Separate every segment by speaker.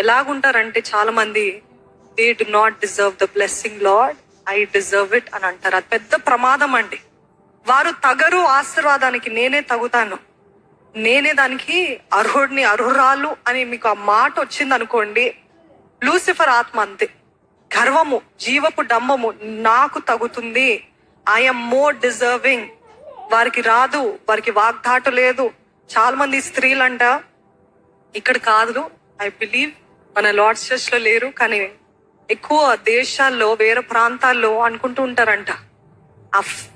Speaker 1: ఎలాగుంటారంటే చాలా మంది they do not deserve the blessing Lord I deserve it అని అంటారు. అది పెద్ద ప్రమాదం అండి. వారు తగరు ఆశీర్వాదానికి నేనే తగుతాను. నేనే దానికి అర్హుడిని అర్హురాలు అని మీకు ఆ మాట వచ్చింది అనుకోండి లూసిఫర్ ఆత్మ అంతే. గర్వము జీవపు డంబము నాకు తగుతుంది. ఐఎమ్ మోర్ డిజర్వింగ్ వారికి రాదు వారికి వాగ్దాటు లేదు. చాలా మంది స్త్రీలంట ఇక్కడ కాదు ఐ బిలీవ్ మన లార్డ్స్ చర్చ్లో లేరు కానీ ఎక్కువ దేశాల్లో వేరే ప్రాంతాల్లో అనుకుంటూ ఉంటారంట. అఫ్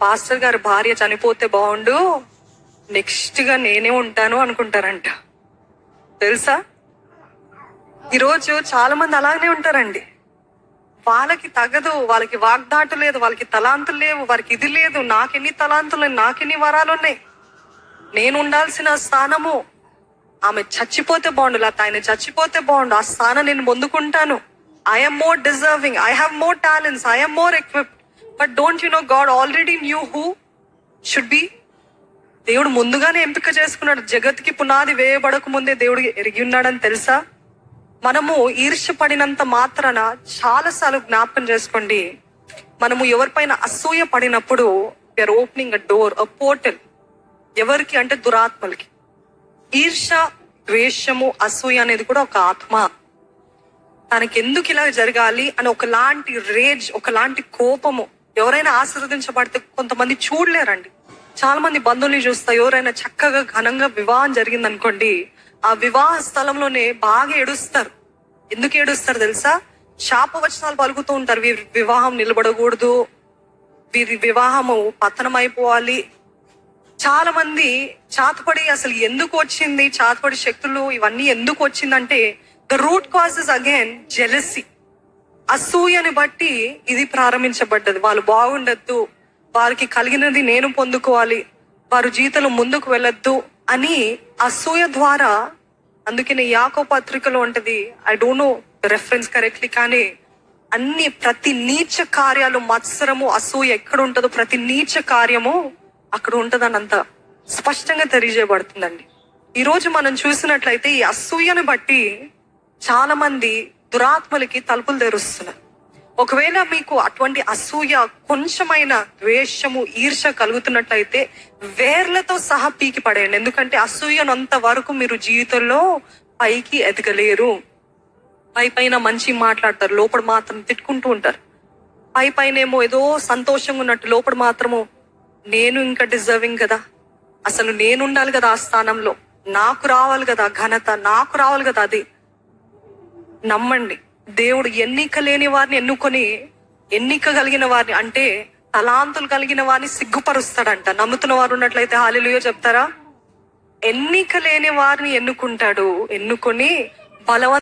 Speaker 1: పాస్టర్ గారి భార్య చనిపోతే బాగుండు నెక్స్ట్గా నేనే ఉంటాను అనుకుంటారంట. తెలుసా? ఈరోజు చాలా మంది అలాగనే ఉంటారండి. వాళ్ళకి తగదు వాళ్ళకి వాగ్దాటు లేదు వాళ్ళకి తలాంతులు లేవు వారికి ఇది లేదు నాకెన్ని తలాంతులు నాకెన్ని వరాలు ఉన్నాయి. నేను ఉండాల్సిన స్థానము ఆమె చచ్చిపోతే బాగుండు లేకపోతే ఆయన చచ్చిపోతే బాగుండు. ఆ స్థానం నేను పొందుకుంటాను. I'm more deserving I have more talents I'm more equipped but don't you know God already knew who should be దేవుడు ముందుగానే ఎంపిక చేసుకున్నాడు. జగత్కి పునాది వేయబడక ముందే దేవుడు ఎరిగి ఉన్నాడని తెలుసా? మనము ఈర్ష్య పడినంత మాత్రాన చాలాసార్లు జ్ఞాపకం చేసుకోండి. మనము ఎవరిపైన అసూయ పడినప్పుడు are opening a door a portal ఎవరికి అంటే దురాత్మలకి. ఈర్ష ద్వేషము అసూయ అనేది కూడా ఒక ఆత్మ. తనకి ఎందుకు ఇలా జరగాలి అని ఒకలాంటి రేజ్ ఒకలాంటి కోపము ఎవరైనా ఆశీర్వదించబడితే కొంతమంది చూడలేరండి. చాలా మంది బంధువుల్ని చూస్తా ఎవరైనా చక్కగా ఘనంగా వివాహం జరిగింది అనుకోండి ఆ వివాహ స్థలంలోనే బాగా ఏడుస్తారు. ఎందుకు ఏడుస్తారు తెలుసా? శాపవచనాలు పలుకుతూ ఉంటారు వీరి వివాహం నిలబడకూడదు వీరి వివాహము పతనం అయిపోవాలి చాలా మంది చాతపడి అసలు ఎందుకు వచ్చింది? చాతపడి శక్తులు ఇవన్నీ ఎందుకు వచ్చిందంటే the root causes again jealousy అసూయని బట్టి ఇది ప్రారంభించబడ్డది. వాళ్ళు బాగుండద్దు వారికి కలిగినది నేను పొందుకోవాలి వారు జీతలు ముందుకు వెళ్ళొద్దు అని అసూయ ద్వారా అందుకనే యాకో పత్రికలో ఉంటది I don't know reference correctly కానీ అన్ని ప్రతి నీచ కార్యాలు మత్సరము అసూయ ఎక్కడ ఉంటుందో ప్రతి నీచ కార్యము అక్కడ ఉంటుందని అంత స్పష్టంగా తెలియజేయబడుతుందండి. ఈరోజు మనం చూసినట్లయితే ఈ అసూయను బట్టి చాలా మంది దురాత్మలకి తలుపులు తెరుస్తున్నారు. ఒకవేళ మీకు అటువంటి అసూయ కొంచెమైన ద్వేషము ఈర్ష కలుగుతున్నట్లయితే వేర్లతో సహా పీకి పడేయండి. ఎందుకంటే అసూయనంత వరకు మీరు జీవితంలో పైకి ఎదగలేరు. పై పైన మంచి మాట్లాడతారు లోపల మాత్రం తిట్టుకుంటూ ఉంటారు. పై పైన ఏమో ఏదో సంతోషంగా ఉన్నట్టు లోపల మాత్రము నేను ఇంకా డిజర్వింగ్ కదా. అసలు నేను ఉండాలి కదా ఆ స్థానంలో. నాకు రావాలి కదా ఘనత నాకు రావాలి కదా అది. నమ్మండి దేవుడు ఎన్నిక లేని వారిని ఎన్నుకొని ఎన్నిక కలిగిన వారిని అంటే తలాంతులు కలిగిన వారిని సిగ్గుపరుస్తాడంట. నమ్ముతున్న వారు ఉన్నట్లయితే హాలిలుయో చెప్తారా? ఎన్నిక లేని వారిని ఎన్నుకుంటాడు? ఎన్నుకొని బలవంత